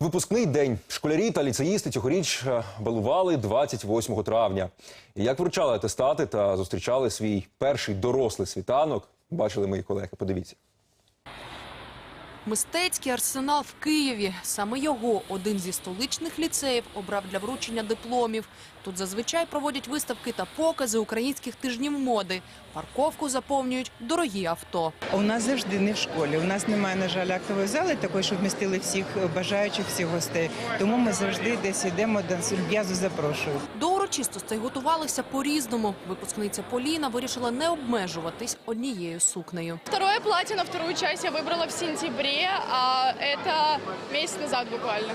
Випускний день школярі та ліцеїсти цьогоріч е, балували 28 травня. І як вручали атестати та зустрічали свій перший дорослий світанок, бачили мої колеги. Подивіться. Мистецький арсенал в Києві. Саме його один зі столичних ліцеїв обрав для вручення дипломів. Тут зазвичай проводять виставки та покази українських тижнів моди. Парковку заповнюють дорогі авто. У нас завжди не в школі. У нас немає, на жаль, актової зали такої, щоб вмістили всіх бажаючих, всіх гостей. Тому ми завжди десь йдемо до люб'язу запрошують. Урочистостей готувалися по-різному. Випускниця Поліна вирішила не обмежуватись однією сукнею. Второе платье на вторую часть я выбрала в сентябре, а это месяц назад буквально.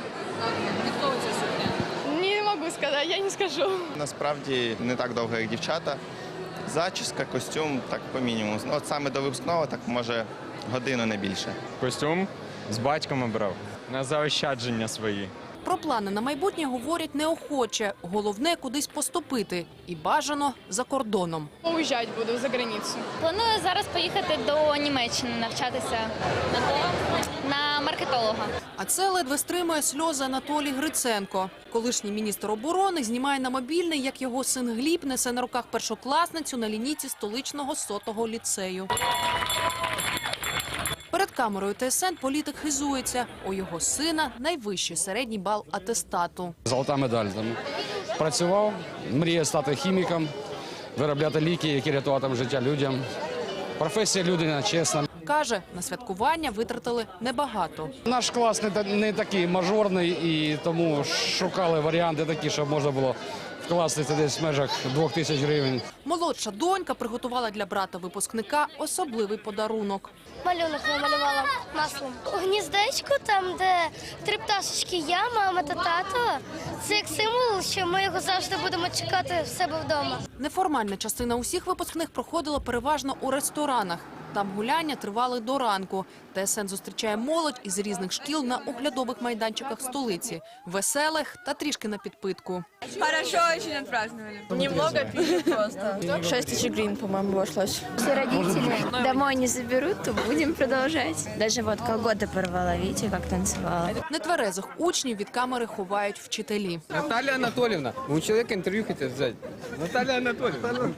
Не могу сказать, я не скажу. Насправді не так довго, як дівчата. Зачіска, костюм, так по мінімуму. Ну, от саме до випускного, так може годину не більше. Костюм з батьком обрав на заощадження свої. Про плани на майбутнє говорять неохоче. Головне кудись поступити і бажано за кордоном. Уезжать буду за границу. Планую зараз поїхати до Німеччини навчатися на кого? на маркетолога. А це ледве стримує сльози Анатолій Гриценко. Колишній міністр оборони знімає на мобільний, як його син Гліб несе на руках першокласницю на лінійці столичного сотого ліцею. Перед камерою ТСН політик хизується. У його сина найвищий середній бал атестату. Золота медаль. Там. Працював, мріяв стати хіміком, виробляти ліки, які рятуватимуть життя людям. Професія людина чесна. Каже, на святкування витратили небагато. Наш клас не, не такий мажорний і тому шукали варіанти такі, щоб можна було вкластися десь в межах двох тисяч гривень. Молодша донька приготувала для брата випускника особливий подарунок. Малюнок намалювала маслом. У гніздечку, там, де три пташечки, я, мама та тато. Це як символ, що ми його завжди будемо чекати в себе вдома. Неформальна частина усіх випускних проходила переважно у ресторанах. Там гуляння тривали до ранку. ТСН зустрічає молодь із різних шкіл на оглядових майданчиках столиці. Веселих та трішки на підпитку. Хорошо очень отпраздновали. Немного пили просто. 6 тысяч гривен, по-моему, обошлось. Если родители домой не заберут, то будем продолжать. Даже вот колготы порвала, видите, как танцевала. Нетверезих учнів від камери ховають вчителі. Наталя Анатолівна, у чоловіка інтерв'ю хотів взяти. Наталя Анатолівна.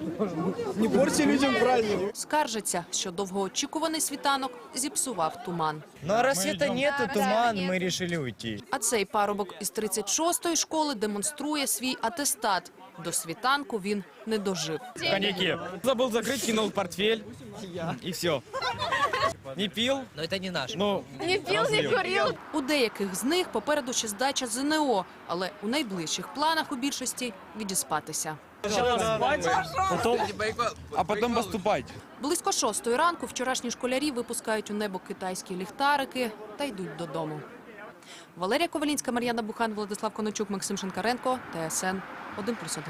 Не порти людям праздник. Скаржиться, що довгоочікуваний світанок зіпсував туман. Ну а рассвета нету, туман, мы решили уйти. А цей парубок із 36-ї школи демонструє свій атестат. До світанку він не дожив. Коньяки. Забыл закрыть, кинул портфель. И все. Не пил. Но это не наш. Ну, Не пил, не курил. У деяких з них попереду ще здача ЗНО, але у найближчих планах у більшості відіспатися. а потом поступати. Близько шостої ранку вчорашні школярі випускають у небо китайські ліхтарики та йдуть додому. Валерія Ковалінська, Мар'яна Бухан, Владислав Коночук, Максим Шинкаренко, ТСН 1+,1.